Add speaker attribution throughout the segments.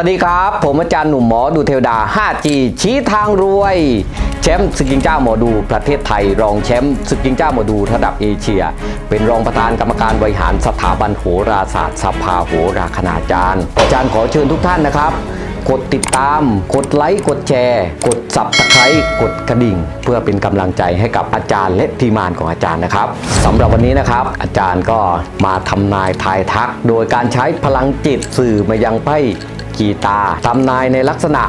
Speaker 1: วัสดีครับ ผมอาจารย์หนุ่มหมอดูเทวดา 5G ชี้ทางรวย แชมป์สกิงเจ้าหมอดูประเทศไทย รองแชมป์สกิงเจ้าหมอดูระดับเอเชีย เป็นรองประธานกรรมการบริหารสถาบันโหราศาสตร์สภาโหราคณาจารย์ อาจารย์ขอเชิญทุกท่านนะครับ กดติดตาม กดไลค์ กดแชร์ กด subscribe กดกระดิ่ง เพื่อเป็นกำลังใจให้กับอาจารย์และทีมงานของอาจารย์นะครับสำหรับวันนี้นะครับ อาจารย์ก็มาทำนายทายทัก โดยการใช้พลังจิตสื่อมายังไพ่กีตาร์ทำนายในลักษณะ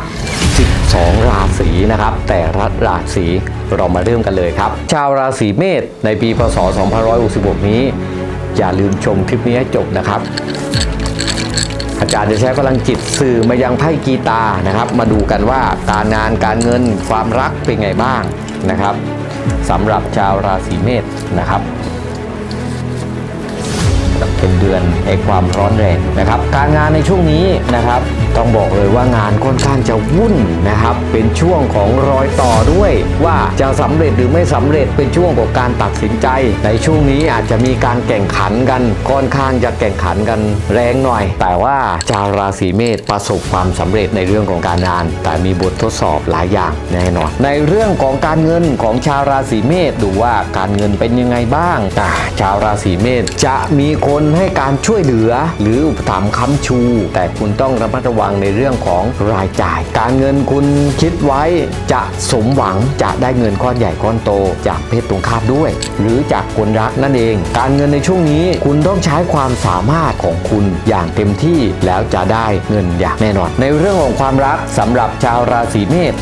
Speaker 1: 12 ราศีนะครับ แต่ละราศีเรามาเริ่มกันเลยครับ ชาวราศีเมษในปีพศ 2566 นี้ อย่าลืมชมคลิปนี้ให้จบนะครับ อาจารย์จะใช้พลังจิตสื่อมายังไพ่กีตานะครับ มาดูกันว่าการงานการเงินความรักเป็นไงบ้างนะครับสำหรับชาวราศีเมษนะครับเป็นเดือนในความร้อนแรงนะครับ การงานในช่วงนี้นะครับ ต้องบอกเลยว่างานค่อนข้างจะวุ่นนะครับ เป็นช่วงของรอยต่อด้วย ว่าจะสำเร็จหรือไม่สำเร็จเป็นช่วงของการตัดสินใจ ในช่วงนี้อาจจะมีการแข่งขันกันค่อนข้างจะแข่งขันกันแรงหน่อย แต่ว่าชาวราศีเมษประสบความสำเร็จในเรื่องของการงาน แต่มีบททดสอบหลายอย่างแน่นอน ในเรื่องของการเงินของชาวราศีเมษดูว่าการเงินเป็นยังไงบ้างอ่ชาวราศีเมษจะมีคนให้การช่วยเหลือ หรืออุปถัมภ์ค้ำชู แต่คุณต้องระมัดระวังในเรื่องของรายจ่าย การเงินคุณคิดไว้จะสมหวังจะได้เงินก้อนใหญ่ก้อนโต จากเพศตรงข้ามด้วย หรือจากคนรักนั่นเอง การเงินในช่วงนี้คุณต้องใช้ความสามารถของคุณอย่างเต็มที่แล้วจะได้เงินอย่างแน่นอน ในเรื่องของความรักสำหรับชาวราศีเมษ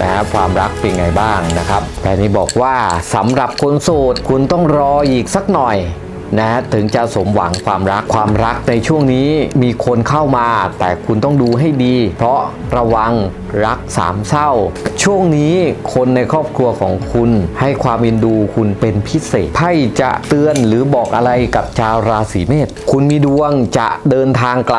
Speaker 1: นะฮะความรักเป็นไงบ้างนะครับแต่นี่บอกว่าสำหรับคนโสดคุณต้องรออีกสักหน่อย นะฮะถึงจะสมหวังความรักความรักในช่วงนี้มีคนเข้ามา แต่คุณต้องดูให้ดี เพราะระวังรักสามเศร้า ช่วงนี้คนในครอบครัวของคุณ ให้ความเอ็นดูคุณเป็นพิเศษไพ่จะเตือนหรือบอกอะไรกับชาวราศีเมษคุณมีดวงจะเดินทางไกล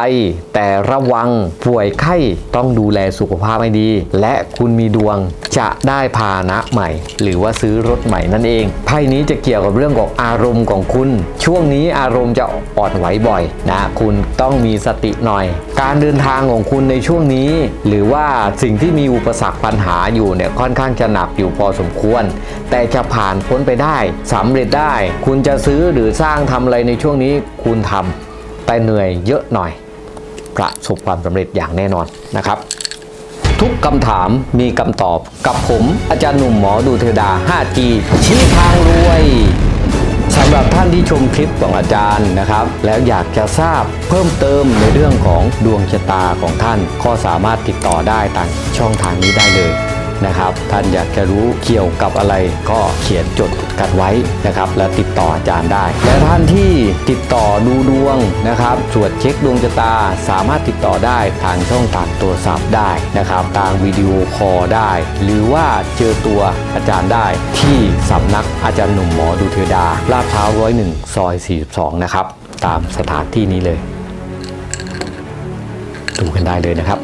Speaker 1: แต่ระวังป่วยไข้ต้องดูแลสุขภาพให้ดี และคุณมีดวงจะได้พานะใหม่ หรือว่าซื้อรถใหม่นั่นเองไพ่นี้จะเกี่ยวกับเรื่องของอารมณ์ของคุณช่วงนี้อารมณ์จะอ่อนไหวบ่อยนะคุณต้องมีสติหน่อย การเดินทางของคุณในช่วงนี้ หรือว่าสิ่งที่มีอุปสรรคปัญหาอยู่เนี่ยค่อนข้างจะหนักอยู่พอสมควร แต่จะผ่านพ้นไปได้สำเร็จได้ คุณจะซื้อหรือสร้างทำอะไรในช่วงนี้คุณทำแต่เหนื่อยเยอะหน่อย ประสบความสำเร็จอย่างแน่นอนนะครับทุกคำถามมีคำตอบกับผมอาจารย์หนุ่มหมอดูเทวดา 5G ชี้ทางรวย สำหรับท่านที่ชมคลิปของอาจารย์นะครับ แล้วอยากจะทราบเพิ่มเติมในเรื่องของดวงชะตาของท่าน ก็สามารถติดต่อได้ทางช่องทางนี้ได้เลย นะครับ ท่านอยากจะรู้เกี่ยวกับอะไรก็เขียนจดกันไว้นะครับ และติดต่ออาจารย์ได้ และท่านที่ติดต่อดูดวงนะครับตรวจเช็คดวงชะตาสามารถติดต่อได้ทางช่องทางโทรศัพท์ได้นะครับทางวิดีโอคอลได้ หรือว่าเจอตัวอาจารย์ได้ที่สำนักอาจารย์หนุ่มหมอดูเทวดาลาดพร้าวร้อยหนึ่งซอย 42 นะครับ ตามสถานที่นี้เลย ดูกันได้เลยนะครับ